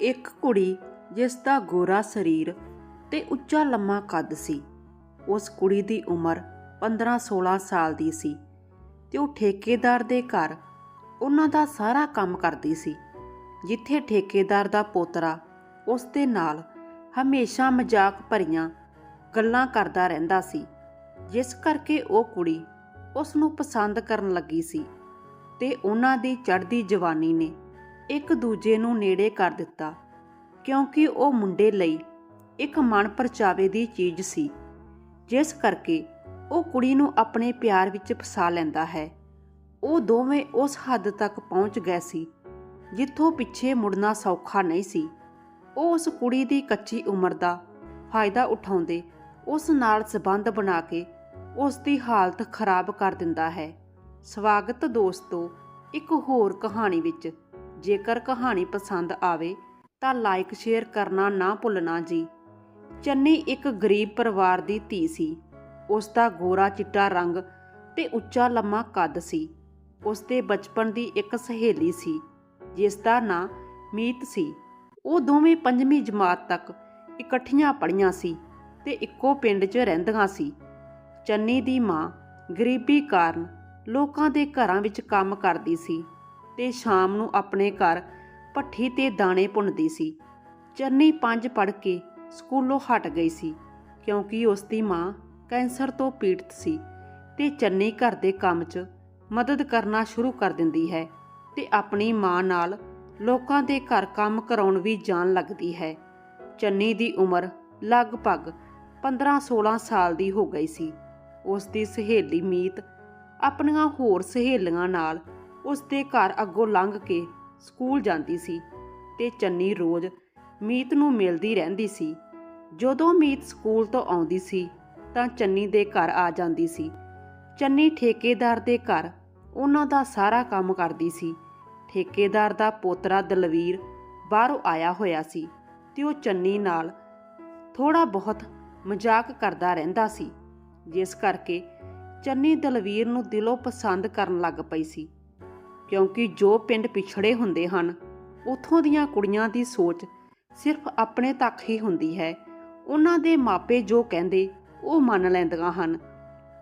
ਇੱਕ ਕੁੜੀ ਜਿਸ ਦਾ ਗੋਰਾ ਸਰੀਰ ਤੇ ਉੱਚਾ ਲੰਮਾ ਕੱਦ ਸੀ। ਉਸ ਕੁੜੀ ਦੀ ਉਮਰ 15-16 ਸਾਲ ਦੀ ਸੀ ਤੇ ਉਹ ਠੇਕੇਦਾਰ ਦੇ ਘਰ ਉਹਨਾਂ ਦਾ ਸਾਰਾ ਕੰਮ ਕਰਦੀ ਸੀ, ਜਿੱਥੇ ਠੇਕੇਦਾਰ ਦਾ ਪੋਤਰਾ ਉਸ ਦੇ ਨਾਲ ਹਮੇਸ਼ਾ ਮਜ਼ਾਕ ਭਰੀਆਂ ਗੱਲਾਂ ਕਰਦਾ ਰਹਿੰਦਾ ਸੀ, ਜਿਸ ਕਰਕੇ ਉਹ ਕੁੜੀ ਉਸ ਨੂੰ ਪਸੰਦ ਕਰਨ ਲੱਗੀ ਸੀ ਤੇ ਉਹਨਾਂ ਦੀ ਚੜ੍ਹਦੀ ਜਵਾਨੀ ਨੇ ਇੱਕ ਦੂਜੇ ਨੂੰ ਨੇੜੇ ਕਰ ਦਿੱਤਾ, ਕਿਉਂਕਿ ਉਹ ਮੁੰਡੇ ਲਈ ਇੱਕ ਮਨ ਪਰਚਾਵੇ ਦੀ ਚੀਜ਼ ਸੀ, ਜਿਸ ਕਰਕੇ ਉਹ ਕੁੜੀ ਨੂੰ ਆਪਣੇ ਪਿਆਰ ਵਿੱਚ ਫਸਾ ਲੈਂਦਾ ਹੈ। ਉਹ ਦੋਵੇਂ ਉਸ ਹੱਦ ਤੱਕ ਪਹੁੰਚ ਗਏ ਸੀ, ਜਿੱਥੋਂ ਪਿੱਛੇ ਮੁੜਨਾ ਸੌਖਾ ਨਹੀਂ ਸੀ। ਉਹ ਉਸ ਕੁੜੀ ਦੀ ਕੱਚੀ ਉਮਰ ਦਾ ਫਾਇਦਾ ਉਠਾਉਂਦੇ ਉਸ ਨਾਲ ਸਬੰਧ ਬਣਾ ਕੇ ਉਸ ਦੀ ਹਾਲਤ ਖਰਾਬ ਕਰ ਦਿੰਦਾ ਹੈ। ਸਵਾਗਤ ਦੋਸਤੋ, ਇੱਕ ਹੋਰ ਕਹਾਣੀ ਵਿੱਚ ਜੇਕਰ ਕਹਾਣੀ ਪਸੰਦ ਆਵੇ ਤਾਂ ਲਾਈਕ ਸ਼ੇਅਰ ਕਰਨਾ ਨਾ ਭੁੱਲਣਾ ਜੀ। ਚੰਨੀ ਇੱਕ ਗਰੀਬ ਪਰਿਵਾਰ ਦੀ ਧੀ ਸੀ। ਉਸ ਦਾ ਗੋਰਾ ਚਿੱਟਾ ਰੰਗ ਤੇ ਉੱਚਾ ਲੰਮਾ ਕੱਦ ਸੀ। ਉਸ ਦੇ ਬਚਪਨ ਦੀ ਇੱਕ ਸਹੇਲੀ ਸੀ, ਜਿਸ ਦਾ ਨਾਂ ਮੀਤ ਸੀ। ਉਹ ਦੋਵੇਂ ਪੰਜਵੀਂ ਜਮਾਤ ਤੱਕ ਇਕੱਠੀਆਂ ਪੜ੍ਹੀਆਂ ਸੀ ਤੇ ਇੱਕੋ ਪਿੰਡ 'ਚ ਰਹਿੰਦੀਆਂ ਸੀ। ਚੰਨੀ ਦੀ ਮਾਂ ਗਰੀਬੀ ਕਾਰਨ ਲੋਕਾਂ ਦੇ ਘਰਾਂ ਵਿੱਚ ਕੰਮ ਕਰਦੀ ਸੀ। ਤੇ ਸ਼ਾਮ ਨੂੰ ਆਪਣੇ ਘਰ ਭੱਠੀ ਤੇ ਦਾਣੇ ਭੁੰਨਦੀ ਸੀ। ਚੰਨੀ ਪੰਜ ਪੜ੍ਹ ਕੇ ਸਕੂਲੋਂ ਹਟ ਗਈ ਸੀ, ਕਿਉਂਕਿ ਉਸ ਦੀ ਮਾਂ ਕੈਂਸਰ ਤੋਂ ਪੀੜਤ ਸੀ ਤੇ ਚੰਨੀ ਘਰ ਦੇ ਕੰਮ 'ਚ ਮਦਦ ਕਰਨਾ ਸ਼ੁਰੂ ਕਰ ਦਿੰਦੀ ਹੈ ਤੇ ਆਪਣੀ ਮਾਂ ਨਾਲ ਲੋਕਾਂ ਦੇ ਘਰ ਕੰਮ ਕਰਾਉਣ ਵੀ ਜਾਣ ਲੱਗਦੀ ਹੈ। ਚੰਨੀ ਦੀ ਉਮਰ ਲਗਭਗ 15-16 ਸਾਲ ਦੀ ਹੋ ਗਈ ਸੀ। ਉਸ ਦੀ ਸਹੇਲੀ ਮੀਤ ਆਪਣੀਆਂ ਹੋਰ ਸਹੇਲੀਆਂ ਨਾਲ ਉਸ ਦੇ ਘਰ ਅੱਗੋਂ ਲੰਘ ਕੇ ਸਕੂਲ ਜਾਂਦੀ ਸੀ ਤੇ ਚੰਨੀ ਰੋਜ਼ ਮੀਤ ਨੂੰ ਮਿਲਦੀ ਰਹਿੰਦੀ ਸੀ। ਜਦੋਂ ਮੀਤ ਸਕੂਲ ਤੋਂ ਆਉਂਦੀ ਸੀ ਤਾਂ ਚੰਨੀ ਦੇ ਘਰ ਆ ਜਾਂਦੀ ਸੀ। ਚੰਨੀ ਠੇਕੇਦਾਰ ਦੇ ਘਰ ਉਹਨਾਂ ਦਾ ਸਾਰਾ ਕੰਮ ਕਰਦੀ ਸੀ। ਠੇਕੇਦਾਰ ਦਾ ਪੋਤਰਾ ਦਲਵੀਰ ਬਾਹਰੋਂ ਆਇਆ ਹੋਇਆ ਸੀ ਤੇ ਉਹ ਚੰਨੀ ਨਾਲ ਥੋੜਾ ਬਹੁਤ ਮਜ਼ਾਕ ਕਰਦਾ ਰਹਿੰਦਾ ਸੀ। ਜਿਸ ਕਰਕੇ ਚੰਨੀ ਦਲਵੀਰ ਨੂੰ ਦਿਲੋਂ ਪਸੰਦ ਕਰਨ ਲੱਗ ਪਈ ਸੀ। ਕਿਉਂਕਿ ਜੋ ਪਿੰਡ ਪਿਛੜੇ ਹੁੰਦੇ ਹਨ, ਉਥੋਂ ਦੀਆਂ ਕੁੜੀਆਂ ਦੀ ਸੋਚ ਸਿਰਫ ਆਪਣੇ ਤੱਕ ਹੀ ਹੁੰਦੀ ਹੈ। ਉਹਨਾਂ ਦੇ ਮਾਪੇ ਜੋ ਕਹਿੰਦੇ, ਉਹ ਮੰਨ ਲੈਂਦੀਆਂ ਹਨ।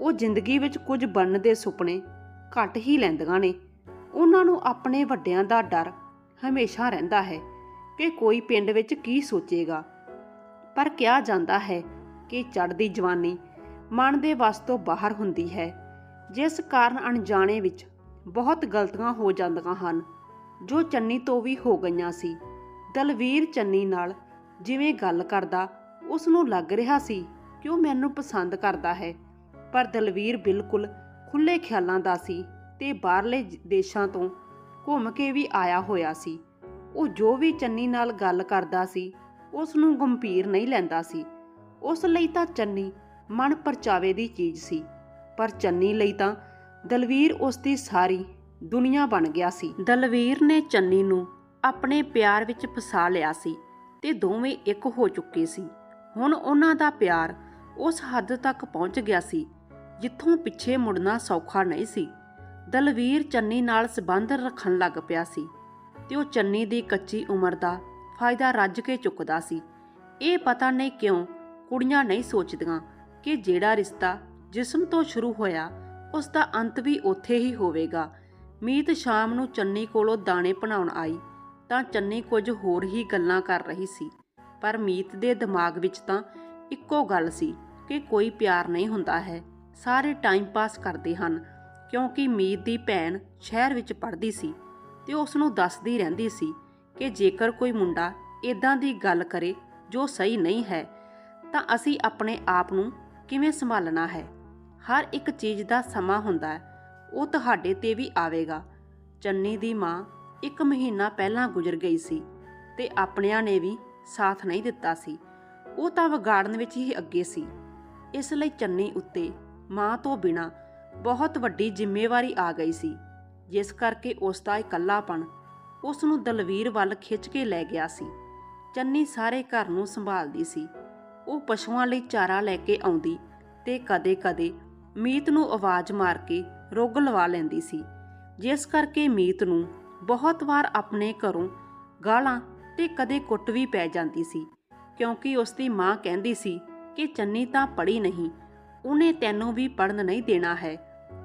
ਉਹ ਜ਼ਿੰਦਗੀ ਵਿੱਚ ਕੁਝ ਬਣਨ ਦੇ ਸੁਪਨੇ ਘੱਟ ਹੀ ਲੈਂਦੀਆਂ ਨੇ। ਉਹਨਾਂ ਨੂੰ ਆਪਣੇ ਵੱਡਿਆਂ ਦਾ ਡਰ ਹਮੇਸ਼ਾ ਰਹਿੰਦਾ ਹੈ ਕਿ ਕੋਈ ਪਿੰਡ ਵਿੱਚ ਕੀ ਸੋਚੇਗਾ। ਪਰ ਕਿਹਾ ਜਾਂਦਾ ਹੈ ਕਿ ਚੜ੍ਹਦੀ ਜਵਾਨੀ ਮਨ ਦੇ ਵਸ ਤੋਂ ਬਾਹਰ ਹੁੰਦੀ ਹੈ। ਜਿਸ ਕਾਰਨ ਅਣਜਾਣੇ ਵਿੱਚ ਬਹੁਤ ਗਲਤੀਆਂ ਹੋ ਜਾਂਦੀਆਂ ਹਨ, ਜੋ ਚੰਨੀ ਤੋਂ ਵੀ ਹੋ ਗਈਆਂ ਸੀ। ਦਲਵੀਰ ਚੰਨੀ ਨਾਲ ਜਿਵੇਂ ਗੱਲ ਕਰਦਾ ਉਸ ਨੂੰ ਲੱਗ ਰਿਹਾ ਸੀ ਕਿ ਉਹ ਮੈਨੂੰ ਪਸੰਦ ਕਰਦਾ ਹੈ? ਪਰ ਦਲਵੀਰ ਬਿਲਕੁਲ ਖੁੱਲੇ ਖਿਆਲਾਂ ਦਾ ਸੀ ਤੇ ਬਾਹਰਲੇ ਜ- ਦੇਸ਼ਾਂ ਤੋਂ ਘੁੰਮ ਕੇ ਵੀ ਆਇਆ ਹੋਇਆ ਸੀ। ਉਹ ਜੋ ਵੀ ਚੰਨੀ ਨਾਲ ਗੱਲ ਕਰਦਾ ਸੀ ਉਸ ਨੂੰ ਗੰਭੀਰ ਨਹੀਂ ਲੈਂਦਾ ਸੀ। ਉਸ ਲਈ ਤਾਂ ਚੰਨੀ ਮਨ ਪਰਚਾਵੇ ਦੀ ਚੀਜ਼ ਸੀ, ਪਰ ਚੰਨੀ ਲਈ ਤਾਂ ਦਲਵੀਰ ਉਸ ਦੀ ਸਾਰੀ ਦੁਨੀਆ ਬਣ ਗਿਆ ਸੀ। ਦਲਵੀਰ ਨੇ ਚੰਨੀ ਨੂੰ ਆਪਣੇ ਪਿਆਰ ਵਿੱਚ ਫਸਾ ਲਿਆ ਸੀ ਤੇ ਦੋਵੇਂ ਇੱਕ ਹੋ ਚੁੱਕੇ ਸੀ। ਹੁਣ ਉਹਨਾਂ ਦਾ ਪਿਆਰ ਉਸ ਹੱਦ ਤੱਕ ਪਹੁੰਚ ਗਿਆ ਸੀ ਜਿੱਥੋਂ ਪਿੱਛੇ ਮੁੜਨਾ ਸੌਖਾ ਨਹੀਂ ਸੀ। ਦਲਵੀਰ ਚੰਨੀ ਨਾਲ ਸਬੰਧ ਰੱਖਣ ਲੱਗ ਪਿਆ ਸੀ ਤੇ ਉਹ ਚੰਨੀ ਦੀ ਕੱਚੀ ਉਮਰ ਦਾ ਫਾਇਦਾ ਰੱਜ ਕੇ ਚੁੱਕਦਾ ਸੀ। ਇਹ ਪਤਾ ਨਹੀਂ ਕਿਉਂ ਕੁੜੀਆਂ ਨਹੀਂ ਸੋਚਦੀਆਂ ਕਿ ਜਿਹੜਾ ਰਿਸ਼ਤਾ ਜਿਸਮ ਤੋਂ ਸ਼ੁਰੂ ਹੋਇਆ ਉਸ ਦਾ ਅੰਤ ਵੀ ਉੱਥੇ ਹੀ ਹੋਵੇਗਾ। ਮੀਤ ਸ਼ਾਮ ਨੂੰ ਚੰਨੀ ਕੋਲੋਂ ਦਾਣੇ ਬਣਾਉਣ ਆਈ, ਤਾਂ ਚੰਨੀ ਕੁਝ ਹੋਰ ਹੀ ਗੱਲਾਂ ਕਰ ਰਹੀ ਸੀ। ਪਰ ਮੀਤ ਦੇ ਦਿਮਾਗ ਵਿੱਚ ਤਾਂ ਇੱਕੋ ਗੱਲ ਸੀ ਕਿ ਕੋਈ ਪਿਆਰ ਨਹੀਂ ਹੁੰਦਾ ਹੈ। ਸਾਰੇ ਟਾਈਮ ਪਾਸ ਕਰਦੇ ਹਨ, ਕਿਉਂਕਿ ਮੀਤ ਦੀ ਭੈਣ ਸ਼ਹਿਰ ਵਿੱਚ ਪੜ੍ਹਦੀ ਸੀ ਤੇ ਉਸ ਨੂੰ ਦੱਸਦੀ ਰਹਿੰਦੀ ਸੀ ਕਿ ਜੇਕਰ ਕੋਈ ਮੁੰਡਾ ਇਦਾਂ ਦੀ ਗੱਲ ਕਰੇ ਜੋ ਸਹੀ ਨਹੀਂ ਹੈ, ਤਾਂ ਅਸੀਂ ਆਪਣੇ ਆਪ ਨੂੰ ਕਿਵੇਂ ਸੰਭਾਲਣਾ ਹੈ? ਹਰ ਇੱਕ ਚੀਜ਼ ਦਾ ਸਮਾਂ ਹੁੰਦਾ ਹੈ। ਉਹ ਤੁਹਾਡੇ ਤੇ ਵੀ ਆਵੇਗਾ। ਚੰਨੀ ਦੀ ਮਾਂ ਇੱਕ ਮਹੀਨਾ ਪਹਿਲਾਂ ਗੁਜ਼ਰ ਗਈ ਸੀ ਤੇ ਆਪਣਿਆਂ ਨੇ ਵੀ ਸਾਥ ਨਹੀਂ ਦਿੱਤਾ ਸੀ। ਉਹ ਤਾਂ ਵਿਗਾੜਨ ਵਿੱਚ ਹੀ ਅੱਗੇ ਸੀ। ਇਸ ਲਈ ਚੰਨੀ ਉੱਤੇ ਮਾਂ ਤੋਂ ਬਿਨਾ ਬਹੁਤ ਵੱਡੀ ਜ਼ਿੰਮੇਵਾਰੀ ਆ ਗਈ ਸੀ। ਜਿਸ ਕਰਕੇ ਉਸ ਦਾ ਇਕੱਲਾਪਣ ਉਸ ਨੂੰ ਦਲਵੀਰ ਵੱਲ ਖਿੱਚ ਕੇ ਲੈ ਗਿਆ ਸੀ। ਚੰਨੀ ਸਾਰੇ ਘਰ ਨੂੰ ਸੰਭਾਲਦੀ ਸੀ। ਉਹ ਪਸ਼ੂਆਂ ਲਈ ਚਾਰਾ ਲੈ ਕੇ ਆਉਂਦੀ ਤੇ ਕਦੇ-ਕਦੇ ਮੀਤ ਨੂੰ ਆਵਾਜ਼ ਮਾਰ ਕੇ ਰੋਗ ਲਵਾ ਲੈਂਦੀ ਸੀ। ਜਿਸ ਕਰਕੇ ਮੀਤ ਨੂੰ ਬਹੁਤ ਵਾਰ ਆਪਣੇ ਘਰੋਂ ਗਾਲਾਂ ਤੇ ਕਦੇ ਕੁੱਟ ਵੀ ਪੈ ਜਾਂਦੀ ਸੀ, ਕਿਉਂਕਿ ਉਸ ਦੀ ਮਾਂ ਕਹਿੰਦੀ ਸੀ ਕਿ ਚੰਨੀ ਤਾਂ ਪੜ੍ਹੀ ਨਹੀਂ, ਉਹਨੇ ਤੈਨੂੰ ਵੀ ਪੜਨ ਨਹੀਂ ਦੇਣਾ ਹੈ।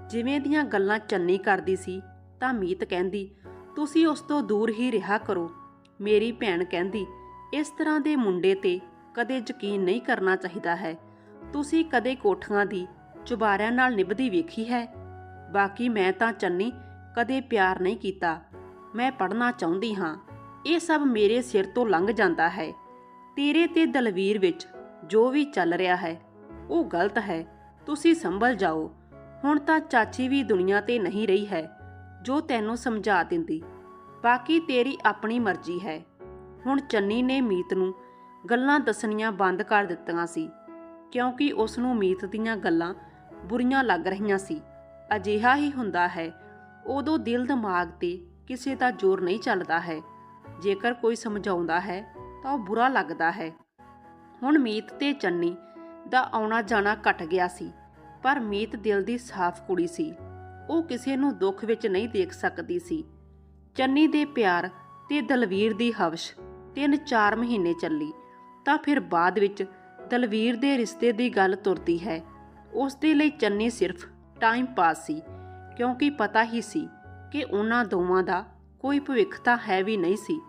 ਜਿਵੇਂ ਦੀਆਂ ਗੱਲਾਂ ਚੰਨੀ ਕਰਦੀ ਸੀ, ਤਾਂ ਮੀਤ ਕਹਿੰਦੀ, ਤੁਸੀਂ ਉਸ ਤੋਂ ਦੂਰ ਹੀ ਰਿਹਾ ਕਰੋ। ਮੇਰੀ ਭੈਣ ਕਹਿੰਦੀ, ਇਸ ਤਰ੍ਹਾਂ ਦੇ ਮੁੰਡੇ ਤੇ ਕਦੇ ਯਕੀਨ ਨਹੀਂ ਕਰਨਾ ਚਾਹੀਦਾ ਹੈ। ਤੁਸੀਂ ਕਦੇ ਕੋਠੀਆਂ ਦੀ ਚੁਬਾਰਿਆਂ ਨਾਲ ਨਿਭਦੀ ਵੇਖੀ ਹੈ। ਬਾਕੀ ਮੈਂ ਤਾਂ ਚੰਨੀ ਕਦੇ ਪਿਆਰ ਨਹੀਂ ਕੀਤਾ। ਮੈਂ ਪੜ੍ਹਨਾ ਚਾਹੁੰਦੀ ਹਾਂ। ਇਹ ਸਭ ਮੇਰੇ ਸਿਰ ਤੋਂ ਲੰਘ ਜਾਂਦਾ ਹੈ। ਤੇਰੇ ਤੇ ਦਲਵੀਰ ਵਿੱਚ ਜੋ ਵੀ ਚੱਲ ਰਿਹਾ ਹੈ, ਉਹ ਗਲਤ ਹੈ। ਤੁਸੀਂ ਸੰਭਲ ਜਾਓ। ਹੁਣ ਤਾਂ ਚਾਚੀ ਵੀ ਦੁਨੀਆ ਤੇ ਨਹੀਂ ਰਹੀ ਹੈ, ਜੋ ਤੈਨੂੰ ਸਮਝਾ ਦਿੰਦੀ। ਬਾਕੀ ਤੇਰੀ ਆਪਣੀ ਮਰਜ਼ੀ ਹੈ। ਹੁਣ ਚੰਨੀ ਨੇ ਮੀਤ ਨੂੰ ਗੱਲਾਂ ਦੱਸਣੀਆਂ ਬੰਦ ਕਰ ਦਿੱਤੀਆਂ ਸੀ, ਕਿਉਂਕਿ ਉਸ ਨੂੰ ਮੀਤ ਦੀਆਂ ਗੱਲਾਂ ਬੁਰੀਆਂ ਲੱਗ ਰਹੀਆਂ ਸੀ। ਅਜਿਹਾ ਹੀ ਹੁੰਦਾ ਹੈ। ਉਦੋਂ ਦਿਲ ਦਿਮਾਗ ਤੇ ਕਿਸੇ ਦਾ ਜ਼ੋਰ ਨਹੀਂ ਚੱਲਦਾ ਹੈ। ਜੇਕਰ ਕੋਈ ਸਮਝਾਉਂਦਾ ਹੈ, ਤਾਂ ਉਹ ਬੁਰਾ ਲੱਗਦਾ ਹੈ। ਹੁਣ ਮੀਤ ਤੇ ਚੰਨੀ ਦਾ ਆਉਣਾ ਜਾਣਾ ਘਟ ਗਿਆ ਸੀ, ਪਰ ਮੀਤ ਦਿਲ ਦੀ ਸਾਫ਼ ਕੁੜੀ ਸੀ। ਉਹ ਕਿਸੇ ਨੂੰ ਦੁੱਖ ਵਿੱਚ ਨਹੀਂ ਦੇਖ ਸਕਦੀ ਸੀ। ਚੰਨੀ ਦੇ ਪਿਆਰ ਤੇ ਦਲਵੀਰ ਦੀ ਹਵਸ਼ ਤਿੰਨ ਚਾਰ ਮਹੀਨੇ ਚੱਲੀ, ਤਾਂ ਫਿਰ ਬਾਅਦ ਵਿੱਚ ਦਲਵੀਰ ਦੇ ਰਿਸ਼ਤੇ ਦੀ ਗੱਲ ਤੁਰਦੀ ਹੈ। ਉਸ ਦੇ ਲਈ ਚੰਨੀ ਸਿਰਫ ਟਾਈਮ ਪਾਸ ਸੀ, ਕਿਉਂਕਿ ਪਤਾ ਹੀ ਸੀ ਕਿ ਉਹਨਾਂ ਦੋਵਾਂ ਦਾ ਕੋਈ ਭਵਿੱਖ ਤਾਂ ਹੈ ਵੀ ਨਹੀਂ ਸੀ।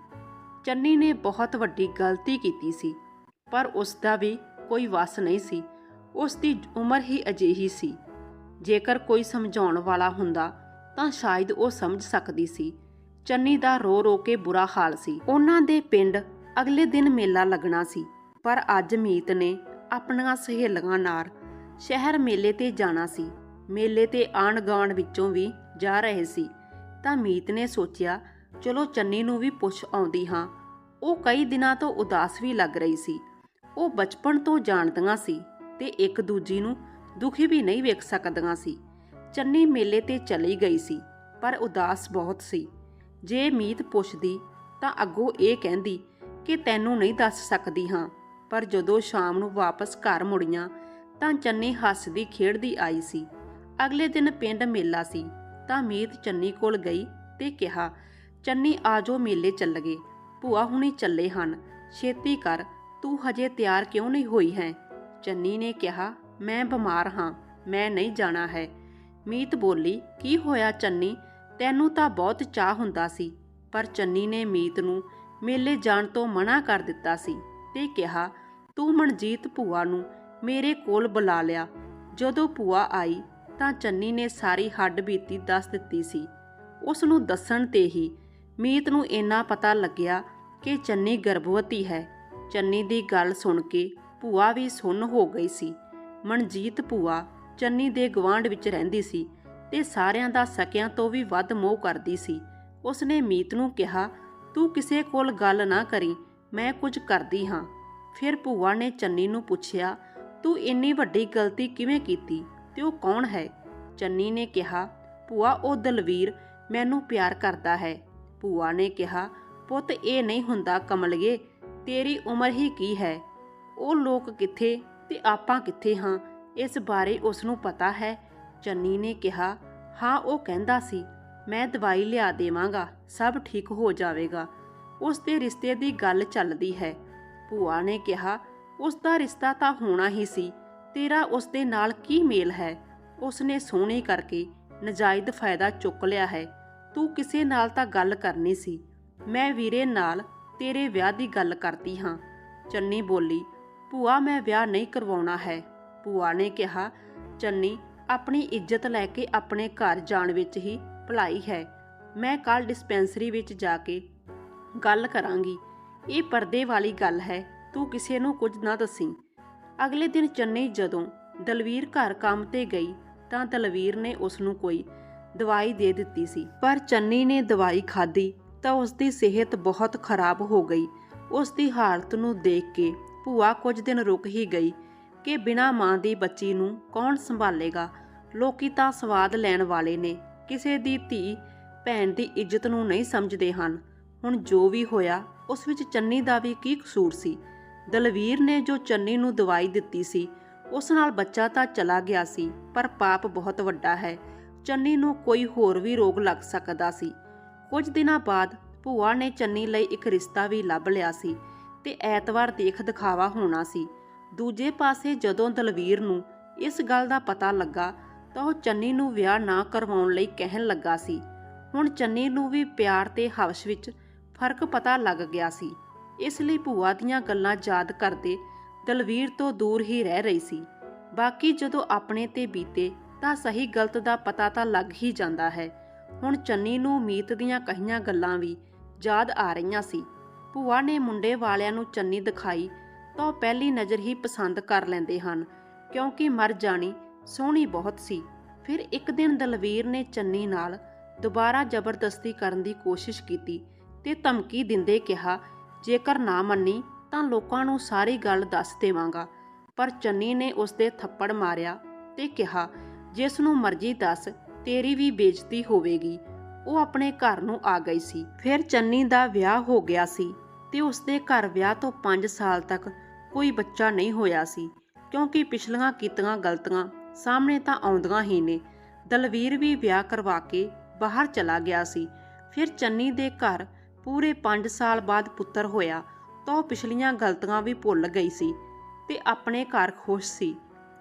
ਚੰਨੀ ਨੇ ਬਹੁਤ ਵੱਡੀ ਗਲਤੀ ਕੀਤੀ ਸੀ, ਪਰ ਉਸ ਦਾ ਵੀ ਕੋਈ ਵਸ ਨਹੀਂ ਸੀ। ਉਸ ਦੀ ਉਮਰ ਹੀ ਅਜਿਹੀ ਸੀ। ਜੇਕਰ ਕੋਈ ਸਮਝਾਉਣ ਵਾਲਾ ਹੁੰਦਾ ਤਾਂ ਸ਼ਾਇਦ ਉਹ ਸਮਝ ਸਕਦੀ ਸੀ। ਚੰਨੀ ਦਾ ਰੋ ਰੋ ਕੇ ਬੁਰਾ ਹਾਲ ਸੀ। ਉਹਨਾਂ ਦੇ ਪਿੰਡ ਅਗਲੇ ਦਿਨ ਮੇਲਾ ਲੱਗਣਾ ਸੀ, ਪਰ ਅੱਜ ਮੀਤ ਨੇ ਆਪਣੀਆਂ ਸਹੇਲੀਆਂ ਨਾਲ ਸ਼ਹਿਰ ਮੇਲੇ ਤੇ ਜਾਣਾ ਸੀ। ਮੇਲੇ ਤੇ ਆਣ ਗਾਣ ਵਿੱਚੋਂ ਵੀ ਜਾ ਰਹੇ ਸੀ। ਤਾਂ ਮੀਤ ਨੇ ਸੋਚਿਆ, ਚਲੋ ਚੰਨੀ ਨੂੰ ਵੀ ਪੁੱਛ ਆਉਂਦੀ ਹਾਂ। ਉਹ ਕਈ ਦਿਨਾਂ ਤੋਂ ਉਦਾਸ ਵੀ ਲੱਗ ਰਹੀ ਸੀ। ਉਹ ਬਚਪਨ ਤੋਂ ਜਾਣਦੀਆਂ ਸੀ ਤੇ ਇੱਕ ਦੂਜੀ ਨੂੰ ਦੁਖੀ ਵੀ ਨਹੀਂ ਵੇਖ ਸਕਦੀਆਂ ਸੀ। ਚੰਨੀ ਮੇਲੇ ਤੇ ਚਲੀ ਗਈ ਸੀ, ਪਰ ਉਦਾਸ ਬਹੁਤ ਸੀ। ਜੇ ਮੀਤ ਪੁੱਛਦੀ ਤਾਂ ਅੱਗੋਂ ਇਹ ਕਹਿੰਦੀ ਕਿ, ਤੈਨੂੰ ਨਹੀਂ ਦੱਸ ਸਕਦੀ ਹਾਂ। ਪਰ ਜਦੋਂ ਸ਼ਾਮ ਨੂੰ ਵਾਪਸ ਘਰ ਮੁੜੀਆਂ ਤਾਂ ਚੰਨੀ ਹੱਸਦੀ ਖੇਡਦੀ ਆਈ ਸੀ। ਅਗਲੇ ਦਿਨ ਪਿੰਡ ਮੇਲਾ ਸੀ, ਤਾਂ ਮੀਤ ਚੰਨੀ ਕੋਲ ਗਈ ਤੇ ਕਿਹਾ, ਚੰਨੀ ਆਜੋ ਮੇਲੇ ਚੱਲ ਗਏ ਭੂਆ ਹੁਣੀ ਚੱਲੇ ਹਨ। ਛੇਤੀ ਕਰ, ਤੂੰ ਹਜੇ ਤਿਆਰ ਕਿਉਂ ਨਹੀਂ ਹੋਈ ਹੈ? ਚੰਨੀ ਨੇ ਕਿਹਾ, ਮੈਂ ਬਿਮਾਰ ਹਾਂ, ਮੈਂ ਨਹੀਂ ਜਾਣਾ ਹੈ। ਮੀਤ ਬੋਲੀ, ਕੀ ਹੋਇਆ ਚੰਨੀ? ਤੈਨੂੰ ਤਾਂ ਬਹੁਤ ਚਾਹ ਹੁੰਦਾ ਸੀ। ਪਰ ਚੰਨੀ ਨੇ ਮੀਤ ਨੂੰ ਮੇਲੇ ਜਾਣ ਤੋਂ ਮਨਾ ਕਰ ਦਿੱਤਾ ਸੀ ਤੇ ਕਿਹਾ, ਤੂੰ ਮਨਜੀਤ ਭੂਆ ਨੂੰ ਮੇਰੇ ਕੋਲ ਬੁਲਾ ਲਿਆ। ਜਦੋਂ ਭੂਆ ਆਈ ਤਾਂ ਚੰਨੀ ਨੇ ਸਾਰੀ ਹੱਡ ਬੀਤੀ ਦੱਸ ਦਿੱਤੀ ਸੀ। ਉਸ ਨੂੰ ਦੱਸਣ ਤੇ ਹੀ ਮੀਤ ਨੂੰ ਇੰਨਾ ਪਤਾ ਲੱਗਿਆ ਕਿ ਚੰਨੀ ਗਰਭਵਤੀ ਹੈ। ਚੰਨੀ ਦੀ ਗੱਲ ਸੁਣ ਕੇ ਭੂਆ ਵੀ ਸੁੰਨ ਹੋ ਗਈ ਸੀ। ਮਨਜੀਤ ਭੂਆ ਚੰਨੀ ਦੇ ਗਵਾਂਢ ਵਿੱਚ ਰਹਿੰਦੀ ਸੀ ਤੇ ਸਾਰਿਆਂ ਦਾ ਸਕਿਆਂ ਤੋਂ ਵੀ ਵੱਧ ਮੋਹ ਕਰਦੀ ਸੀ। ਉਸਨੇ ਮੀਤ ਨੂੰ ਕਿਹਾ, ਤੂੰ ਕਿਸੇ ਕੋਲ ਗੱਲ ਨਾ ਕਰੀ, ਮੈਂ ਕੁਝ ਕਰਦੀ ਹਾਂ। ਫਿਰ ਭੂਆ ਨੇ ਚੰਨੀ ਨੂੰ ਪੁੱਛਿਆ ਤੂੰ ਇੰਨੀ ਵੱਡੀ ਗਲਤੀ ਕਿਵੇਂ ਕੀਤੀ ਤੇ ਉਹ ਕੌਣ ਹੈ? ਚੰਨੀ ਨੇ ਕਿਹਾ, ਭੂਆ, ਉਹ ਦਲਵੀਰ ਮੈਨੂੰ ਪਿਆਰ ਕਰਦਾ ਹੈ। ਭੂਆ ਨੇ ਕਿਹਾ, ਪੁੱਤ, ਇਹ ਨਹੀਂ ਹੁੰਦਾ ਕਮਲਗੇ ਤੇਰੀ ਉਮਰ ਹੀ ਕੀ ਹੈ? ਉਹ ਲੋਕ ਕਿੱਥੇ ਤੇ ਆਪਾਂ ਕਿੱਥੇ ਹਾਂ? ਇਸ ਬਾਰੇ ਉਸ ਨੂੰ ਪਤਾ ਹੈ? ਚੰਨੀ ਨੇ ਕਿਹਾ, ਹਾਂ, ਉਹ ਕਹਿੰਦਾ ਸੀ, ਮੈਂ ਦਵਾਈ ਲਿਆ ਦੇਵਾਂਗਾ, ਸਭ ਠੀਕ ਹੋ ਜਾਵੇਗਾ। ਉਸ ਦੇ ਰਿਸ਼ਤੇ ਦੀ ਗੱਲ ਚੱਲਦੀ ਹੈ। ਭੂਆ ਨੇ ਕਿਹਾ ਉਸ ਦਾ ਰਿਸ਼ਤਾ ਤਾਂ ਹੋਣਾ ਹੀ ਸੀ। ਤੇਰਾ ਉਸ ਦੇ ਨਾਲ ਕੀ ਮੇਲ ਹੈ? ਉਸ ਨੇ ਸੋਹਣੀ ਕਰਕੇ ਨਜਾਇਜ਼ ਫਾਇਦਾ ਚੁੱਕ ਲਿਆ ਹੈ। ਤੂੰ ਕਿਸੇ ਨਾਲ ਤਾਂ ਗੱਲ ਕਰਨੀ ਸੀ। ਮੈਂ ਵੀਰੇ ਨਾਲ ਤੇਰੇ ਵਿਆਹ ਦੀ ਗੱਲ ਕਰਦੀ ਹਾਂ। ਚੰਨੀ ਬੋਲੀ, ਭੂਆ, ਮੈਂ ਵਿਆਹ ਨਹੀਂ ਕਰਵਾਉਣਾ ਹੈ। ਭੂਆ ਨੇ ਕਿਹਾ, ਚੰਨੀ, ਆਪਣੀ ਇੱਜ਼ਤ ਲੈ ਕੇ ਆਪਣੇ ਘਰ ਜਾਣ ਵਿੱਚ ਹੀ ਭਲਾਈ ਹੈ। ਮੈਂ ਕੱਲ ਡਿਸਪੈਂਸਰੀ ਵਿੱਚ ਜਾ ਕੇ ਗੱਲ ਕਰਾਂਗੀ। ਇਹ ਪਰਦੇ ਵਾਲੀ ਗੱਲ ਹੈ। ਤੂੰ ਕਿਸੇ ਨੂੰ ਕੁਝ ਨਾ ਦੱਸੀ। ਅਗਲੇ ਦਿਨ ਚੰਨੀ ਜਦੋਂ ਦਲਵੀਰ ਘਰ ਕੰਮ ਤੇ ਗਈ ਤਾਂ ਦਲਵੀਰ ਨੇ ਉਸ ਨੂੰ ਕੋਈ ਦਵਾਈ ਦੇ ਦਿੱਤੀ ਸੀ। ਪਰ ਚੰਨੀ ਨੇ ਦਵਾਈ ਖਾਧੀ ਤਾਂ ਉਸ ਦੀ ਸਿਹਤ ਬਹੁਤ ਖਰਾਬ ਹੋ ਗਈ। ਉਸ ਦੀ ਹਾਲਤ ਨੂੰ ਦੇਖ ਕੇ ਭੂਆ ਕੁਝ ਦਿਨ ਰੁਕ ਹੀ ਗਈ ਕਿ ਬਿਨਾਂ ਮਾਂ ਦੀ ਬੱਚੀ ਨੂੰ ਕੌਣ ਸੰਭਾਲੇਗਾ। ਲੋਕੀ ਤਾਂ ਸਵਾਦ ਲੈਣ ਵਾਲੇ ਨੇ। ਕਿਸੇ ਦੀ ਧੀ ਭੈਣ ਦੀ ਇੱਜ਼ਤ ਨੂੰ ਨਹੀਂ ਸਮਝਦੇ ਹਨ। ਹੁਣ ਜੋ ਵੀ ਹੋਇਆ, ਉਸ ਵਿੱਚ ਚੰਨੀ ਦਾ ਵੀ ਕੀ ਕਸੂਰ ਸੀ? ਦਲਵੀਰ ਨੇ ਜੋ ਚੰਨੀ ਨੂੰ ਦਵਾਈ ਦਿੱਤੀ ਸੀ, ਉਸ ਨਾਲ ਬੱਚਾ ਤਾਂ ਚਲਾ ਗਿਆ ਸੀ, ਪਰ ਪਾਪ ਬਹੁਤ ਵੱਡਾ ਹੈ। ਚੰਨੀ ਨੂੰ ਕੋਈ ਹੋਰ ਵੀ ਰੋਗ ਲੱਗ ਸਕਦਾ ਸੀ। ਕੁਝ ਦਿਨਾਂ ਬਾਅਦ ਭੂਆ ਨੇ ਚੰਨੀ ਲਈ ਇੱਕ ਰਿਸ਼ਤਾ ਵੀ ਲੱਭ ਲਿਆ ਸੀ ਤੇ ਐਤਵਾਰ ਦੇਖ ਦਿਖਾਵਾ ਹੋਣਾ ਸੀ। ਦੂਜੇ ਪਾਸੇ ਜਦੋਂ ਦਲਵੀਰ ਨੂੰ ਇਸ ਗੱਲ ਦਾ ਪਤਾ ਲੱਗਾ, ਤਾਂ ਉਹ ਚੰਨੀ ਨੂੰ ਵਿਆਹ ਨਾ ਕਰਵਾਉਣ ਲਈ ਕਹਿਣ ਲੱਗਾ ਸੀ। ਹੁਣ ਚੰਨੀ ਨੂੰ ਵੀ ਪਿਆਰ ਤੇ ਹਵਸ ਵਿੱਚ ਫ਼ਰਕ ਪਤਾ ਲੱਗ ਗਿਆ ਸੀ। ਇਸ ਲਈ ਭੂਆ ਦੀਆਂ ਗੱਲਾਂ ਯਾਦ ਕਰਦੇ ਦਲਵੀਰ ਤੋਂ ਦੂਰ ਹੀ ਰਹਿ ਰਹੀ ਸੀ। ਬਾਕੀ ਜਦੋਂ ਆਪਣੇ ਤੇ ਬੀਤੇ ਤਾਂ ਸਹੀ ਗਲਤ ਦਾ ਪਤਾ ਤਾਂ ਲੱਗ ਹੀ ਜਾਂਦਾ ਹੈ। ਹੁਣ ਚੰਨੀ ਨੂੰ ਮੀਤ ਦੀਆਂ ਕਹੀਆਂ ਗੱਲਾਂ ਵੀ ਯਾਦ ਆ ਰਹੀਆਂ ਸੀ। ਭੂਆ ਨੇ ਮੁੰਡੇ ਵਾਲਿਆਂ ਨੂੰ ਚੰਨੀ ਦਿਖਾਈ ਤਾਂ ਉਹ ਪਹਿਲੀ ਨਜ਼ਰ ਹੀ ਪਸੰਦ ਕਰ ਲੈਂਦੇ ਹਨ, ਕਿਉਂਕਿ ਮਰ ਜਾਣੀ ਸੋਹਣੀ ਬਹੁਤ ਸੀ। ਫਿਰ ਇੱਕ ਦਿਨ ਦਲਵੀਰ ਨੇ ਚੰਨੀ ਨਾਲ ਦੁਬਾਰਾ ਜ਼ਬਰਦਸਤੀ ਕਰਨ ਦੀ ਕੋਸ਼ਿਸ਼ ਕੀਤੀ ਤੇ ਧਮਕੀ ਦਿੰਦੇ ਕਿਹਾ ਜੇਕਰ ਨਾ ਮੰਨੀ, ਤਾਂ ਲੋਕਾਂ ਨੂੰ ਸਾਰੀ ਗੱਲ ਦੱਸ ਦੇਵਾਂਗਾ। ਪਰ ਚੰਨੀ ਨੇ ਉਸ ਦੇ ਥੱਪੜ ਮਾਰਿਆ ਤੇ ਕਿਹਾ, ਜਿਸ ਨੂੰ ਮਰਜ਼ੀ ਦੱਸ, ਤੇਰੀ ਵੀ ਬੇਇੱਜ਼ਤੀ ਹੋਵੇਗੀ। ਉਹ ਆਪਣੇ ਘਰ ਨੂੰ ਆ ਗਈ ਸੀ। ਫਿਰ ਚੰਨੀ ਦਾ ਵਿਆਹ ਹੋ ਗਿਆ ਸੀ ਤੇ ਉਸ ਦੇ ਘਰ ਵਿਆਹ ਤੋਂ 5 ਸਾਲ ਤੱਕ ਕੋਈ ਬੱਚਾ ਨਹੀਂ ਹੋਇਆ ਸੀ, ਕਿਉਂਕਿ ਪਿਛਲੀਆਂ ਕੀਤੀਆਂ ਗਲਤੀਆਂ ਸਾਹਮਣੇ ਤਾਂ ਆਉਂਦੀਆਂ ਹੀ ਨੇ। ਦਲਵੀਰ ਵੀ ਵਿਆਹ ਕਰਵਾ ਕੇ ਬਾਹਰ ਚਲਾ ਗਿਆ ਸੀ। ਫਿਰ ਚੰਨੀ ਦੇ ਘਰ ਪੂਰੇ 5 ਸਾਲ ਬਾਅਦ ਪੁੱਤਰ ਹੋਇਆ, ਤਾਂ ਉਹ ਪਿਛਲੀਆਂ ਗਲਤੀਆਂ ਵੀ ਭੁੱਲ ਗਈ ਸੀ ਤੇ ਆਪਣੇ ਘਰ ਖੁਸ਼ ਸੀ।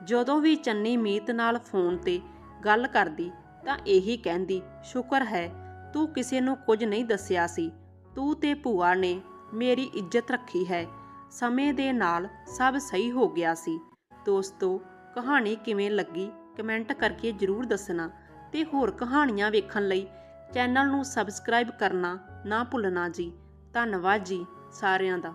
ਜਦੋਂ ਵੀ ਚੰਨੀ ਮੀਤ ਨਾਲ ਫੋਨ ਤੇ ਗੱਲ ਕਰਦੀ, ਤਾਂ ਇਹੀ ਕਹਿੰਦੀ, ਸ਼ੁਕਰ ਹੈ, ਤੂੰ ਕਿਸੇ ਨੂੰ ਕੁਝ ਨਹੀਂ ਦੱਸਿਆ ਸੀ। ਤੂੰ ਤੇ ਭੂਆ ਨੇ ਮੇਰੀ ਇੱਜ਼ਤ ਰੱਖੀ ਹੈ। ਸਮੇਂ ਦੇ ਨਾਲ ਸਭ ਸਹੀ ਹੋ ਗਿਆ ਸੀ। ਦੋਸਤੋ, ਕਹਾਣੀ ਕਿਵੇਂ ਲੱਗੀ? ਕਮੈਂਟ ਕਰਕੇ ਜਰੂਰ ਦੱਸਣਾ ਤੇ ਹੋਰ ਕਹਾਣੀਆਂ ਵੇਖਣ ਲਈ ਚੈਨਲ ਨੂੰ ਸਬਸਕ੍ਰਾਈਬ ਕਰਨਾ ਨਾ ਭੁੱਲਣਾ ਜੀ। ਧੰਨਵਾਦ ਜੀ ਸਾਰਿਆਂ ਦਾ।